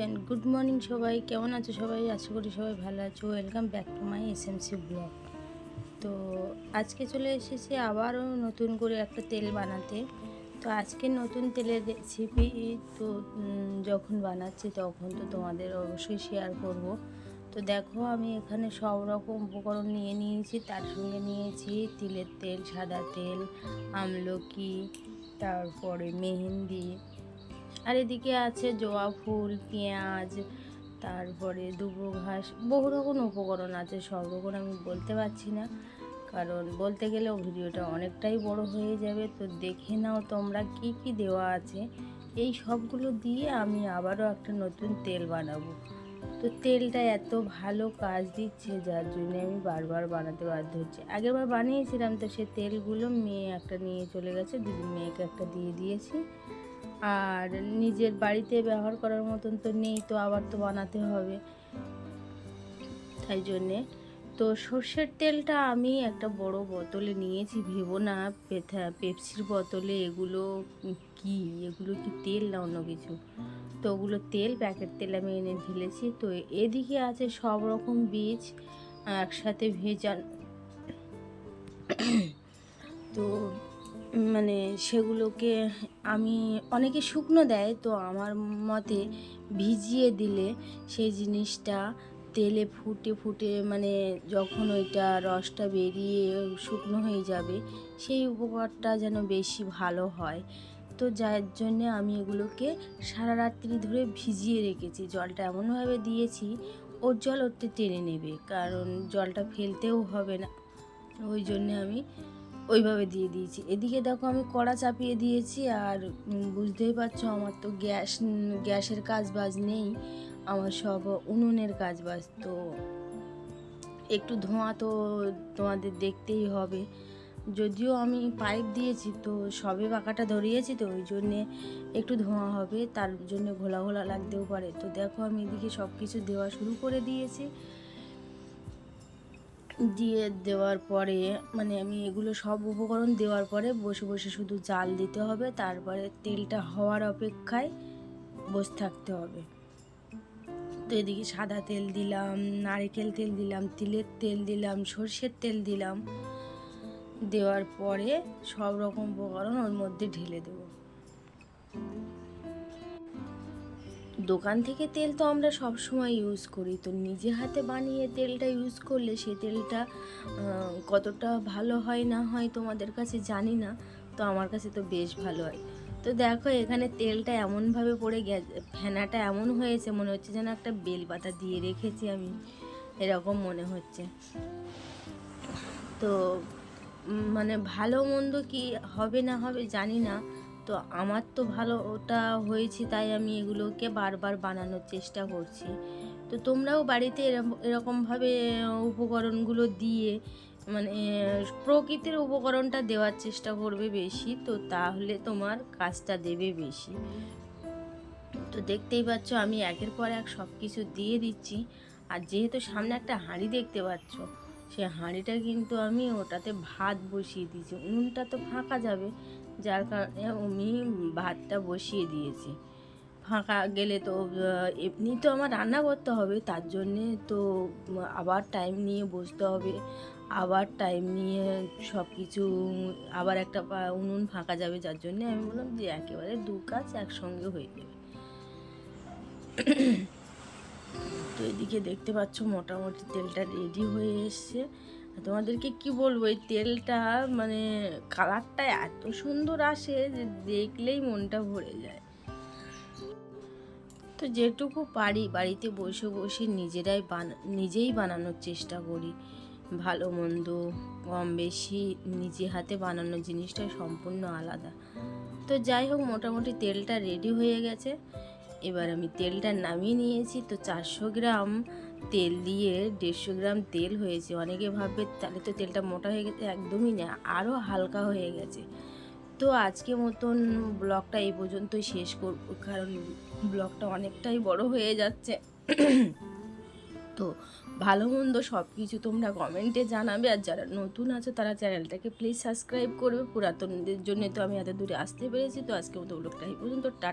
Everyone good morning সবাই। কেমন আছো সবাই? আশা করি সবাই ভালো আছো। Welcome back to my SMC blog তো আজকে চলে এসেছি আবারও নতুন করে একটা তেল বানাতে। তো আজকে নতুন তেলের রেসিপি তো যখন বানাচ্ছি তখন তো তোমাদের অবশ্যই শেয়ার করব। তো দেখো আমি এখানে সব রকম উপকরণ নিয়ে নিয়েছি। তার সঙ্গে নিয়েছি তিলের তেল, সাদা তেল, আমলকি, তারপরে মেহেন্দি আর এদিকে আছে জবা ফুল, পেঁয়াজ, তারপরে দুবো ঘাস, বহু রকম উপকরণ আছে, সব রকম আমি বলতে পারছি না। কারণ বলতে গেলেও ভিডিওটা অনেকটাই বড় হয়ে যাবে, তো দেখে নাও তোমরা কি কি দেওয়া আছে। এই সবগুলো দিয়ে আমি আবারও একটা নতুন তেল বানাবো। তো তেলটা এত ভালো কাজ দিচ্ছে, যার জন্য আমি বারবার বানাতে বাধ্য হচ্ছি। আগেরবার বানিয়েছিলাম, তো সে তেলগুলো মেয়ে একটা নিয়ে চলে গেছে দিদি মেয়েকে একটা দিয়ে দিয়েছি। আর নিজের বাড়িতে ব্যবহার করার মতন তো নেই, তো আবার তো বানাতে হবে। তাই জন্যে তো সর্ষের তেলটা আমি একটা বড় বোতলে নিয়েছি, ভেবো না পেপসির বোতলে এগুলো কি এগুলো কি তেল না অন্য কিছু? তো ওগুলো তেল, প্যাকেট তেল আমি এনে ঢেলেছি। তো এদিকে আছে সব রকম বীজ, একসাথে ভেজান তো মানে সেগুলোকে আমি, অনেকে শুকনো দেয়, তো আমার মতে ভিজিয়ে দিলে সেই জিনিসটা তেলে ফুটে ফুটে মানে যখন ওইটা রসটা বেরিয়ে শুকনো হয়ে যাবে, সেই উপকারটা যেন বেশি ভালো হয়। তো যার জন্যে আমি এগুলোকে সারা রাত্রি ধরে ভিজিয়ে রেখেছি। জলটা এমনভাবে দিয়েছি, ওর জল ওতে টেনে নেবে, কারণ জলটা ফেলতেও হবে না। ওই জন্যে আমি ওইভাবে দিয়ে দিয়েছি। এদিকে দেখো আমি কড়া চাপিয়ে দিয়েছি আর বুঝতেই পারছ আমার তো গ্যাস, গ্যাসের কাজ বাজ নেই, আমার সব উনুনের কাজ বাজ তো একটু ধোঁয়া তো তোমাদের দেখতেই হবে। যদিও আমি পাইপ দিয়েছি তো সবে পাকাটা ধরিয়েছি তো, ওই জন্যে একটু ধোঁয়া হবে, তার জন্য ঘোলা ঘোলা লাগতেও পারে। তো দেখো আমি এদিকে সব কিছু দেওয়া শুরু করে দিয়েছি। দিয়ে দেওয়ার পরে মানে আমি এগুলো সব উপকরণ দেওয়ার পরে বসে বসে শুধু জাল দিতে হবে, তারপরে তেলটা হওয়ার অপেক্ষায় বসে থাকতে হবে। তো এদিকে সাদা তেল দিলাম, নারকেল তেল দিলাম, তিলের তেল দিলাম, সর্ষের তেল দিলাম। দেওয়ার পরে সব রকম উপকরণ ওর মধ্যে ঢেলে দেবো। দোকান থেকে তেল তো আমরা সব সময় ইউজ করি। তো নিজে হাতে বানিয়ে তেলটা ইউজ করলে সেই তেলটা কতটা ভালো হয় না হয় তোমাদের কাছে জানি না, তো আমার কাছে তো বেশ ভালো হয়। তো দেখো এখানে তেলটা এমনভাবে পড়ে গেছে, ফেনাটা এমন হয়েছে, মনে হচ্ছে যেন একটা বেলপাতা দিয়ে রেখেছি আমি, এরকম মনে হচ্ছে। তো মানে ভালো মন্দ কি হবে না হবে জানি না তো আমার তো ভালো ওটা হয়েছে, তাই আমি এগুলোকে বারবার বানানোর চেষ্টা করছি। তো তোমরাও বাড়িতে এরকমভাবে উপকরণগুলো দিয়ে মানে প্রকৃতির উপকরণটা দেওয়ার চেষ্টা করবে বেশি, তো তাহলে তোমার কাজটা দেবে বেশি। তো দেখতেই পাচ্ছ, আমি একের পর এক সব কিছু দিয়ে দিচ্ছি। আর যেহেতু সামনে একটা হাঁড়ি দেখতে পাচ্ছ সেই হাঁড়িটা কিন্তু আমি ওটাতে ভাত বসিয়ে দিয়েছি। উনুনটা তো ফাঁকা যাবে যার কারণে আমি ভাতটা বসিয়ে দিয়েছি। ফাঁকা গেলে তো এমনি তো আমার রান্না করতে হবে, তার জন্যে তো আবার টাইম নিয়ে বসতে হবে, আবার টাইম নিয়ে সব কিছু আবার একটা উনুন ফাঁকা যাবে, যার জন্যে আমি বললাম যে একেবারে দু কাজ একসঙ্গে হয়ে যাবে। তো এদিকে দেখতে পাচ্ছ মোটামুটি তেলটা রেডি হয়ে এসছে। তোমাদেরকে কি বলব, এই তেলটা মানে কালারটা এত সুন্দর আসে যে দেখলেই মনটা ভরে যায়। তো যেটুকু পারি বাড়িতে বসে বসে নিজেরাই বানা, নিজেই বানানোর চেষ্টা করি। ভালো মন্দ, কম বেশি নিজে হাতে বানানো জিনিসটা সম্পূর্ণ আলাদা। তো যাই হোক, মোটামুটি তেলটা রেডি হয়ে গেছে। এবার আমি তেলটা নামিয়ে নিয়েছি। তো চারশো গ্রাম তেল দিয়ে দেড়শো গ্রাম তেল হয়েছে। অনেকে ভাববে, তাহলে তো তেলটা মোটা হয়ে গেছে? একদমই না আরও হালকা হয়ে গেছে। তো আজকে মতন ব্লগটা এই পর্যন্তই শেষ করব, কারণ ব্লগটা অনেকটাই বড় হয়ে যাচ্ছে। তো ভালো মন্দ সব কিছু তোমরা কমেন্টে জানাবে, আর যারা নতুন আছো, তারা চ্যানেলটাকে প্লিজ সাবস্ক্রাইব করবে। পুরাতনদের জন্য তো আমি এত দূরে আসতে পেরেছি, তো আজকে মতো ব্লগটা এই পর্যন্ত, টাটা।